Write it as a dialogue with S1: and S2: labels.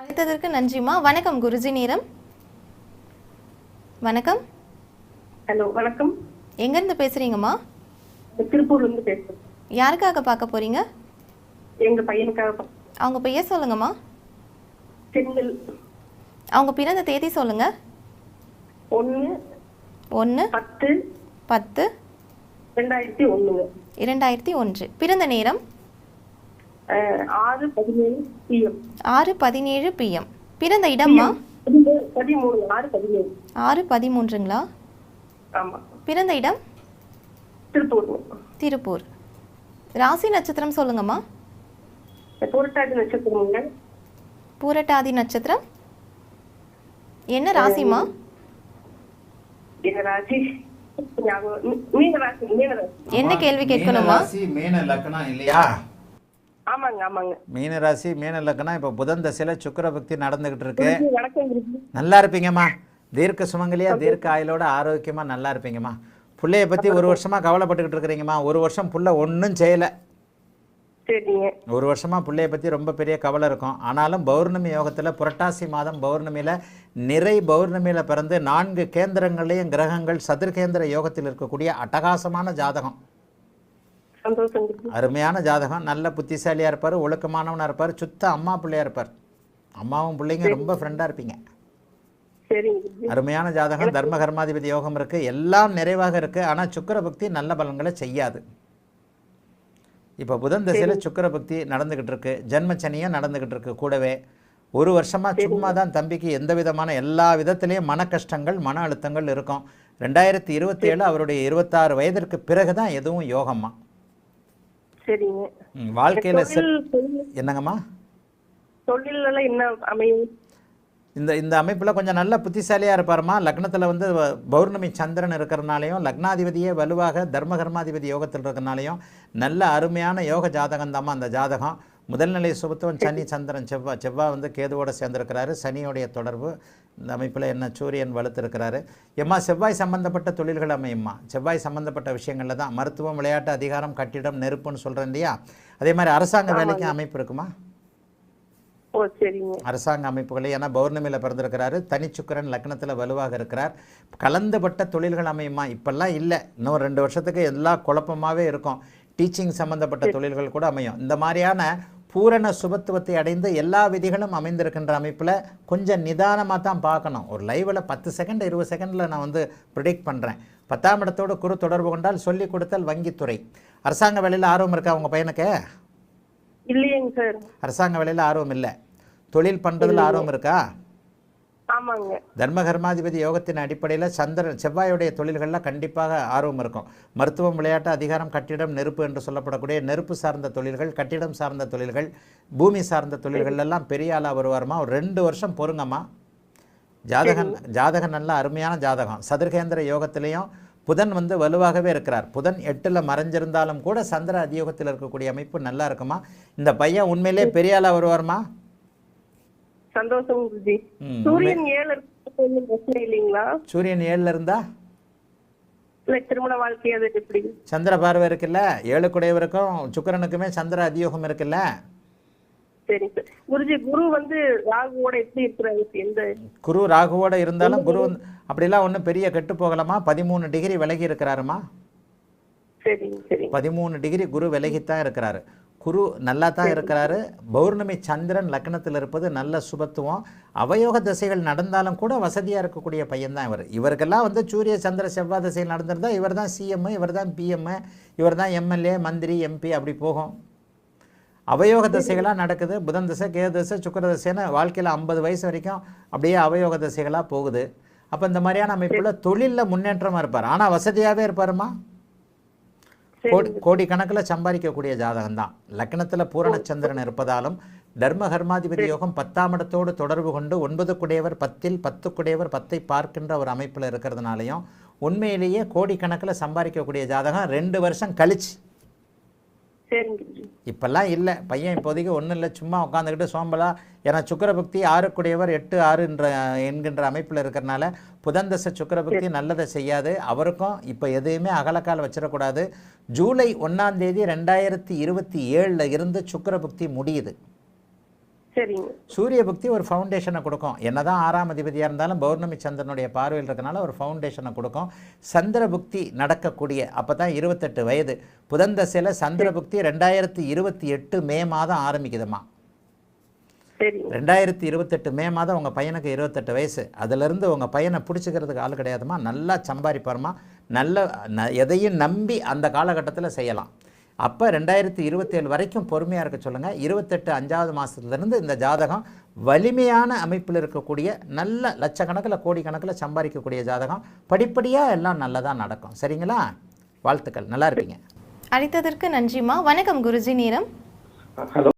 S1: அழைத்ததற்கு நன்றிம்மா. வணக்கம் குருஜி நேரம். வணக்கம்.
S2: ஹலோ வணக்கம்.
S1: எங்கேருந்து பேசுகிறீங்கம்மா
S2: திருப்பூர்ல இருந்து பேசுறேன்
S1: யாருக்காக பார்க்க போகிறீங்க
S2: எங்க பையனுக்காக
S1: அவங்க பெயர் சொல்லுங்கம்மா.
S2: செந்தில்.
S1: அவங்க பிறந்த தேதி சொல்லுங்கள்
S2: ஒண்ணு
S1: ஒன்று
S2: பத்து
S1: பத்து
S2: ரெண்டாயிரத்தி ஒண்ணுங்க
S1: இரண்டாயிரத்தி ஒன்று. பிறந்த நேரம்?
S2: ஆறு பதினேழு பிஎம்
S1: ஆறு பதினேழு பிஎம் பிறந்த இடம்மா?
S2: பதிமூணு ஆறு பதினேழு.
S1: ஆறு பதிமூன்றுங்களா?
S2: ஆமா.
S1: பிறந்த இடம்?
S2: திருப்பூர்.
S1: திருப்பூர். ராசி நட்சத்திரம் சொல்லுங்கம்மா.
S2: புரட்டாதி நட்சத்திரமுங்க
S1: பூரட்டாதி நட்சத்திரம். என்ன ராசிம்மா?
S2: என்ன ராசி? ஞாபகம் மீ- மீன ராசி மீன ராசி.
S1: என்ன கேள்வி கேட்கணுமா
S3: ராசி மீன லக்னம் இல்லையா?
S2: ஆமாங்க ஆமாங்க.
S3: மீன ராசி மீன லக்னம். இப்போ புதன் தசையில் சுக்கிர பக்தி நடந்துகிட்டு இருக்கு. நல்லா இருப்பீங்கம்மா. தீர்க்க சுமங்கலியா தீர்க்க ஆயுளோட ஆரோக்கியமா நல்லா இருப்பீங்கம்மா. புள்ளைய பத்தி ஒரு வருஷமா கவலைப்பட்டுக்கிட்டு இருக்கிறீங்கம்மா. ஒரு வருஷம் புள்ள ஒன்றும் செய்யல. ஒரு வருஷமா புள்ளைய பத்தி ரொம்ப பெரிய கவலை இருக்கும். ஆனாலும் பௌர்ணமி யோகத்துல புரட்டாசி மாதம் பௌர்ணமியில நிறை பௌர்ணமியில பிறந்து நான்கு கேந்திரங்களையும் கிரகங்கள் சதுர்கேந்திர யோகத்தில் இருக்கக்கூடிய அட்டகாசமான ஜாதகம். அருமையான ஜாதகம். நல்ல புத்திசாலியாக இருப்பார் ஒழுக்கமானவனாக இருப்பார் சுத்த அம்மா பிள்ளையா இருப்பார். அம்மாவும் பிள்ளைங்க ரொம்ப ஃப்ரெண்டாக இருப்பீங்க. அருமையான ஜாதகம். தர்ம கர்மாதிபதி யோகம் இருக்குது எல்லாம் நிறைவாக இருக்குது ஆனால் சுக்கிர பக்தி நல்ல பலன்களை செய்யாது. இப்போ புதன் தசையில் சுக்கிர பக்தி நடந்துக்கிட்டு இருக்கு. ஜென்மச்சனியும் நடந்துக்கிட்டு இருக்கு கூடவே. ஒரு வருஷமாக சும்மா தான் தம்பிக்கு எந்த விதமான எல்லா விதத்திலையும் மன கஷ்டங்கள் மன அழுத்தங்கள் இருக்கும். ரெண்டாயிரத்தி இருபத்தி ஏழு அவருடைய இருபத்தாறு வயதிற்கு பிறகு தான் எதுவும் யோகம்மா.
S2: சரிங்க
S3: வாழ்க்கையில என்னங்கம்மா
S2: தொழில் எல்லாம் என்ன அமையும்?
S3: இந்த இந்த அமைப்பில் கொஞ்சம் நல்ல புத்திசாலியாக இருப்பாருமா லக்னத்தில் வந்து பௌர்ணமி சந்திரன் இருக்கிறனாலையும் லக்னாதிபதியே வலுவாக தர்மகர்மாதிபதி யோகத்தில் இருக்கிறனாலையும் நல்ல அருமையான யோக ஜாதகம் அந்த ஜாதகம். முதல்நிலை சுபத்துவம் சனி சந்திரன் செவ்வாய் செவ்வாய் வந்து கேதுவோட சேர்ந்திருக்கிறாரு. சனியோடைய தொடர்பு இந்த அமைப்பில் என்ன சூரியன் வலுத்திருக்கிறாரு. எம்மா செவ்வாய் சம்பந்தப்பட்ட தொழில்கள் அமையும்மா? செவ்வாய் சம்பந்தப்பட்ட விஷயங்களில் தான் மருத்துவம் விளையாட்டு அதிகாரம் கட்டிடம் நெருப்புன்னு சொல்கிறேன் இல்லையா? அதே மாதிரி அரசாங்க வேலைக்கும் அமைப்பு இருக்குமா? அரசாங்க அமைப்புகளை ஏன்னா பௌர்ணமியில் பிறந்திருக்கிறாரு. தனிச்சுக்கரன் லக்னத்தில் வலுவாக இருக்கிறார். கலந்துபட்ட தொழில்கள் அமையுமா? இப்பெல்லாம் இல்லை. இன்னும் ரெண்டு வருஷத்துக்கு எல்லா குழப்பமாகவே இருக்கும். டீச்சிங் சம்பந்தப்பட்ட தொழில்கள் கூட அமையும். இந்த மாதிரியான பூரண சுபத்துவத்தை அடைந்து எல்லா விதிகளும் அமைந்திருக்கின்ற அமைப்பில் கொஞ்சம் நிதானமாக தான் பார்க்கணும். ஒரு லைவில் பத்து செகண்ட் இருபது செகண்டில் நான் வந்து ப்ரிடிக்ட் பண்ணுறேன் பத்தாம் இடத்தோடு குறு தொடர்பு கொண்டால் சொல்லிக் கொடுத்தல் வங்கித்துறை. அரசாங்க வேலையில் ஆர்வம் இருக்கா உங்கள் பையனுக்கு?
S2: இல்லையேங்க சார்.
S3: அரசாங்க வேலையில் ஆர்வம் இல்லை. தொழில் பண்ணுறதுல ஆர்வம் இருக்கா? தர்மகர்மாதிபதி யோகத்தின் அடிப்படையில் சந்திரன் செவ்வாயுடைய தொழில்களில் கண்டிப்பாக ஆர்வம் இருக்கும். மருத்துவம் விளையாட்டு அதிகாரம் கட்டிடம் நெருப்பு என்று சொல்லப்படக்கூடிய நெருப்பு சார்ந்த தொழில்கள் கட்டிடம் சார்ந்த தொழில்கள் பூமி சார்ந்த தொழில்கள் எல்லாம் பெரிய ஆளாக வருவாருமா? ஒரு ரெண்டு வருஷம் பொறுங்கம்மா. ஜாதகன் ஜாதகம் நல்ல அருமையான ஜாதகம். சதுர்கேந்திர யோகத்திலையும் புதன் வந்து வலுவாகவே இருக்கிறார். புதன் எட்டில் மறைஞ்சிருந்தாலும் கூட சந்திர அதியோகத்தில் இருக்கக்கூடிய அமைப்பு நல்லா இருக்குமா? இந்த பையன் உண்மையிலே பெரிய ஆளாக வருவாருமா?
S2: சந்தோஷம் குருஜி. சூரியன் ஏழு பிரச்சனை இல்லைங்களா?
S3: சூரியன் ஏழில் இருந்தா?
S2: திருமண வாழ்க்கை அது எப்படி?
S3: சந்திர பார்வை இருக்குல்ல? ஏழு குடையவருக்கும் சுக்கிரனுக்குமே சந்திர அதியோகம் இருக்குல்ல?
S2: சரி சார். குருஜி குரு வந்து ராகுவோட எப்படி இருக்கிறாரு? எந்த
S3: குரு ராகுவோட இருந்தாலும் குரு வந்து- அப்படிலாம் ஒன்றும் பெரிய கெட்டு போகலாமா பதிமூணு டிகிரி விலகி இருக்கிறாருமா
S2: சரிங்க சரிங்க.
S3: பதிமூணு டிகிரி குரு விலகித்தான் இருக்கிறாரு. குரு நல்லா தான் இருக்கிறாரு. பௌர்ணமி சந்திரன் லக்னத்தில் இருப்பது நல்ல சுபத்துவம். அவயோக திசைகள் நடந்தாலும் கூட வசதியாக இருக்கக்கூடிய பையன் தான் இவர். இவருக்கெல்லாம் வந்து சூரிய சந்திர செவ்வாய் திசையில் நடந்திருந்தா இவர் தான் சிஎம் இவர் தான் பிஎம் இவர் தான் எம்எல்ஏ மந்திரி எம்பி அப்படி போகும். அவயோக திசைகளாக நடக்குது. புதன் திசை கே திசை சுக்கிர திசைன்னு வாழ்க்கையில் ஐம்பது வயசு வரைக்கும் அப்படியே அவயோக திசைகளாக போகுது. அப்போ இந்த மாதிரியான அமைப்பில் தொழிலில் முன்னேற்றமாக இருப்பார். ஆனால் வசதியாகவே இருப்பாருமா? கோடி கோடிக்கணக்கில் சம்பாதிக்கக்கூடிய ஜாதகம் தான் லக்னத்தில் பூரணச்சந்திரன் இருப்பதாலும் தர்ம கர்மாதிபதி யோகம் பத்தாம் இடத்தோடு தொடர்பு கொண்டு ஒன்பது குடையவர் பத்தில் பத்து குடையவர் பத்தை பார்க்கின்ற ஒரு அமைப்பில் இருக்கிறதுனாலையும் உண்மையிலேயே கோடிக்கணக்கில் சம்பாதிக்கக்கூடிய ஜாதகம் ரெண்டு வருஷம் கழிச்சு.
S2: சரிங்க
S3: இப்பெல்லாம் இல்லை. பையன் இப்போதைக்கு ஒன்றும் இல்லை. சும்மா உட்காந்துக்கிட்டு சோம்பலா. ஏன்னா சுக்கிரபக்தி ஆறுக்குடையவர் எட்டு ஆறுன்ற என்கின்ற அமைப்பில் இருக்கிறனால புதந்தச சுக்கிரபக்தி நல்லதை செய்யாது. அவருக்கும் இப்போ எதையுமே அகலக்கால் வச்சிடக்கூடாது. ஜூலை ஒன்றாம் தேதி ரெண்டாயிரத்தி இருபத்தி ஏழில் இருந்து சுக்கிரபக்தி முடியுது.
S2: சரிங்க.
S3: சூரிய புக்தி ஒரு ஃபவுண்டேஷனை கொடுக்கும். என்னதான் ஆறாம் அதிபதியாக இருந்தாலும் பௌர்ணமி சந்திரனுடைய பார்வையில் இருக்கனால ஒரு ஃபவுண்டேஷனை கொடுக்கும். சந்திர புக்தி நடக்கக்கூடிய அப்போ தான் இருபத்தெட்டு வயது. புதன் தசையில் சந்திர புக்தி ரெண்டாயிரத்தி இருபத்தி எட்டு மே மாதம் ஆரம்பிக்குதுமா ரெண்டாயிரத்தி இருபத்தெட்டு மே மாதம் உங்கள் பையனுக்கு இருபத்தெட்டு வயசு. அதிலிருந்து உங்கள் பையனை பிடிச்சிக்கிறதுக்கு ஆள் கிடையாதுமா நல்லா சம்பாதிப்பாருமா நல்ல எதையும் நம்பி அந்த காலகட்டத்தில் செய்யலாம். அப்போ ரெண்டாயிரத்தி இருபத்தேழு வரைக்கும் பொறுமையாக இருக்க சொல்லுங்கள் இருபத்தெட்டு அஞ்சாவது மாதத்துலேருந்து இந்த ஜாதகம் வலிமையான அமைப்பில் இருக்கக்கூடிய நல்ல லட்சக்கணக்கில் கோடிக்கணக்கில் சம்பாதிக்கக்கூடிய ஜாதகம். படிப்படியாக எல்லாம் நல்லதாக நடக்கும். சரிங்களா? வாழ்த்துக்கள். நல்லா இருப்பீங்க.
S1: அழைத்ததற்கு நன்றிம்மா. வணக்கம் குருஜி. நேரம்?
S4: ஹலோ.